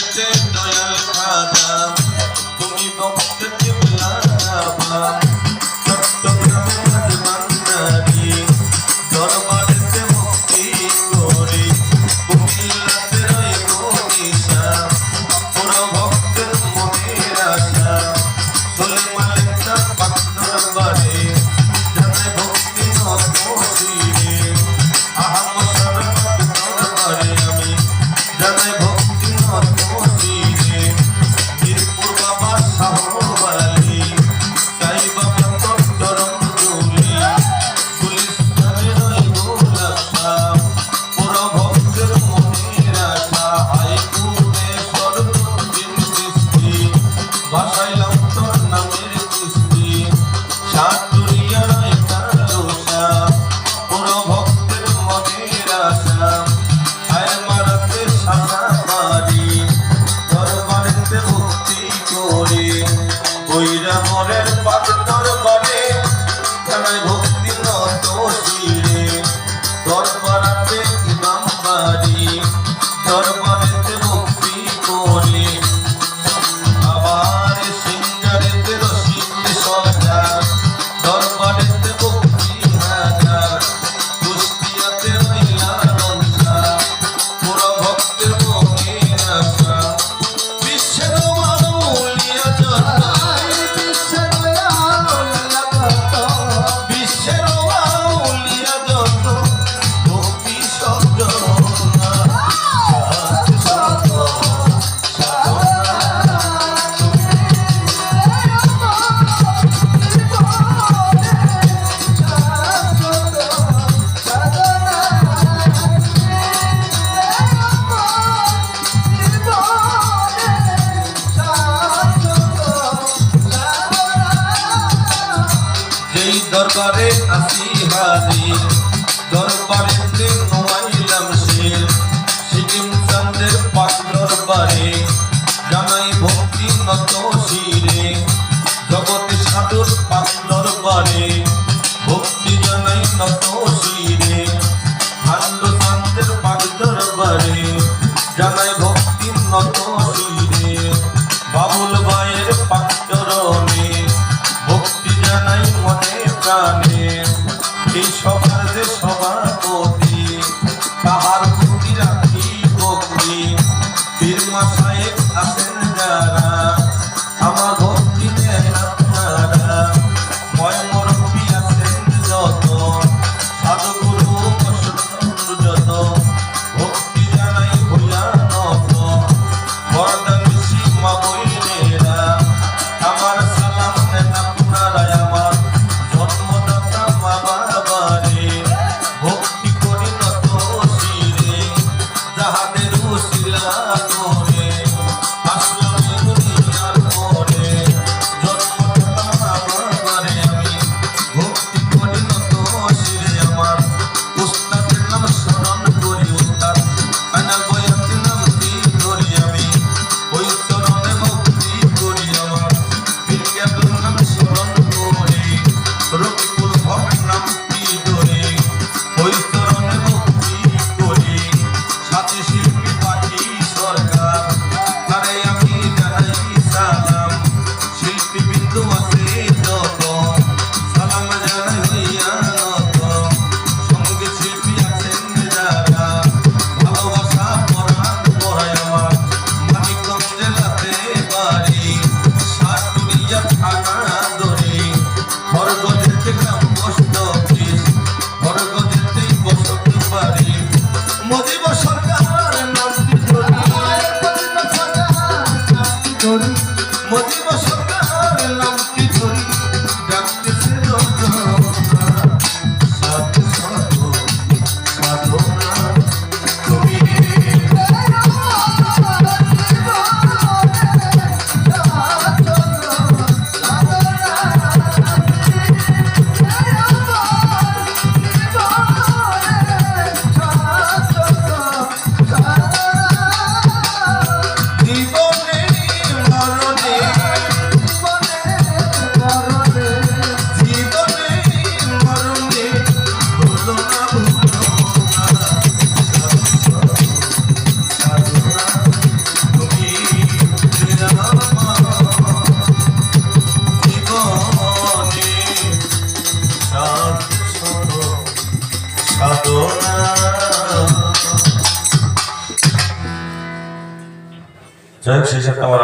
ভক্তে দয়াল খাদা তুমি ভক্ত কিবলা বাবা চট্টগ্রামে রাজমান নারী দরবারেতে ভক্তি করি, কুমিল্লাতে রইব নিশা পুরো ভক্তের মনের আশা। সুলেমান দরবারে আসি হারি দরবারে নোয়াইলাম শির। সিকিম চন্দ্রের পাক দরবারে জানাই ভক্তি নত শিরে। জগতে সাধুর পাক দরবারে ভক্তি জানাই নত শিরে। ভান্ড চন্দ্রের পাক দরবারে জানাই ভক্তি নত শিরে। বাবুল ভাইয়ের পাক সব যাই হোক সেই সাথে আমার